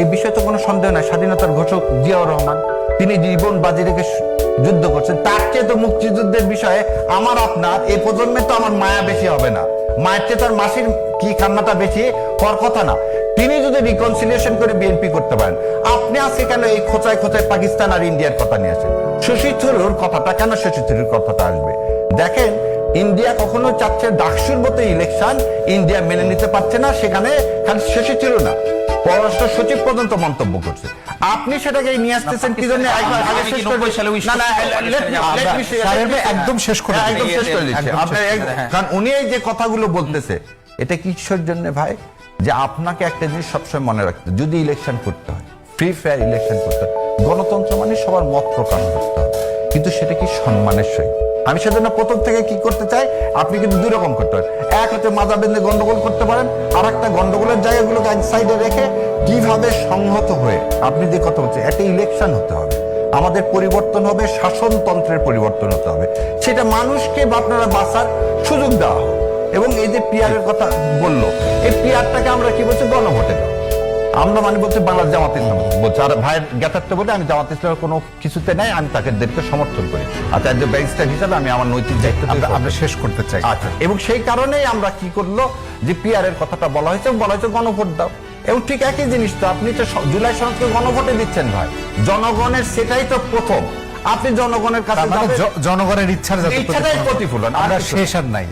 এই বিষয়ে তো কোনো সন্দেহ নাই। স্বাধীনতার ঘোষক জিয়াউর রহমান, তিনি জীবন বাজি রেখে যুদ্ধ করছেন, তার চেয়ে তো মুক্তিযুদ্ধের বিষয়ে আমার আপনার এই প্রজন্মে তো আমার মায়া বেশি হবে না। মায়ের চেয়ে তার মাসির কি কান্নাটা বেশি হওয়ার কথা না। তিনি যদি রিকনসিলিয়েশন করে বিএনপি করতে পারেন, আপনি আজকে কেন এই খোঁচায় খোঁচায় পাকিস্তান আর ইন্ডিয়ার কথা নিয়ে আসেন? শশী থরুর কথাটা, কেন শশী থরুর কথাটা আসবে? দেখেন ইন্ডিয়া কখনো চাচ্ছে ডাকসুর মতো ইলেকশন ইন্ডিয়া মেনে নিতে পারছে না সেখানে খালি শশী থরুর না। পররাষ্ট্র সচিব পর্যন্ত মন্তব্য করছে। আপনি সেটাকে নিয়ে আসতেছেন কি জন্য? শেষ একদম শেষ করে হ্যাঁ, একদম শেষ করে দিচ্ছি। শেষ কারণ উনি এই যে কথাগুলো বলতেছে এটা কিসের জন্য ভাই? যে আপনাকে একটা জিনিস সবসময় মনে রাখতে যদি ইলেকশন করতে হয় ফ্রি ফেয়ার ইলেকশন করতে হয় গণতন্ত্র মানে সবার মত প্রকাশ করতে হবে। কিন্তু সেটা কি সম্মানের সহিত? আমি সেজন্য প্রথম থেকে কি করতে চাই, আপনি কিন্তু দুই রকম করতে পারেন। এক হচ্ছে মাজা বেঁধে গন্ডগোল করতে পারেন আর একটা গন্ডগোলের জায়গাগুলোকে এক সাইডে রেখে কীভাবে সংহত হয়ে আপনি যে কথা বলছেন, একটা ইলেকশন হতে হবে। আমাদের পরিবর্তন হবে, শাসনতন্ত্রের পরিবর্তন হতে হবে। সেটা মানুষকে আপনারা বাঁচার সুযোগ দেওয়া হোক। এবং এই যে পিয়ারের কথা বলল, এই পিয়ারটাকে আমরা কি বলছি? গণভোটে দাও আমরা মানে বলছি বাংলার জামাত ইসলাম। বলছে আর ভাইয়ের জ্ঞাতার্থে বলে আমি জামাত ইসলামের কোনো কিছুতে নাই আমি তাকে দেরকে সমর্থন করি। আচ্ছা একজন ব্যারিস্টার হিসাবে আমি আমার নৈতিক দায়িত্ব আমরা শেষ করতে চাই। আচ্ছা। এবং সেই কারণেই আমরা কি করল যে পিয়ারের কথাটা বলা হয়েছে বলা হয়েছে গণভোট দাও। এবং ঠিক একই জিনিস তো আপনি তো জুলাই সনদকে গণভোটে দিচ্ছেন ভাই। জনগণের সেটাই তো প্রথম। আপনি জনগণের কাছে মানে জনগণের ইচ্ছার ইচ্ছাটাই প্রতিফলন- আমরা শেষ আর নাই।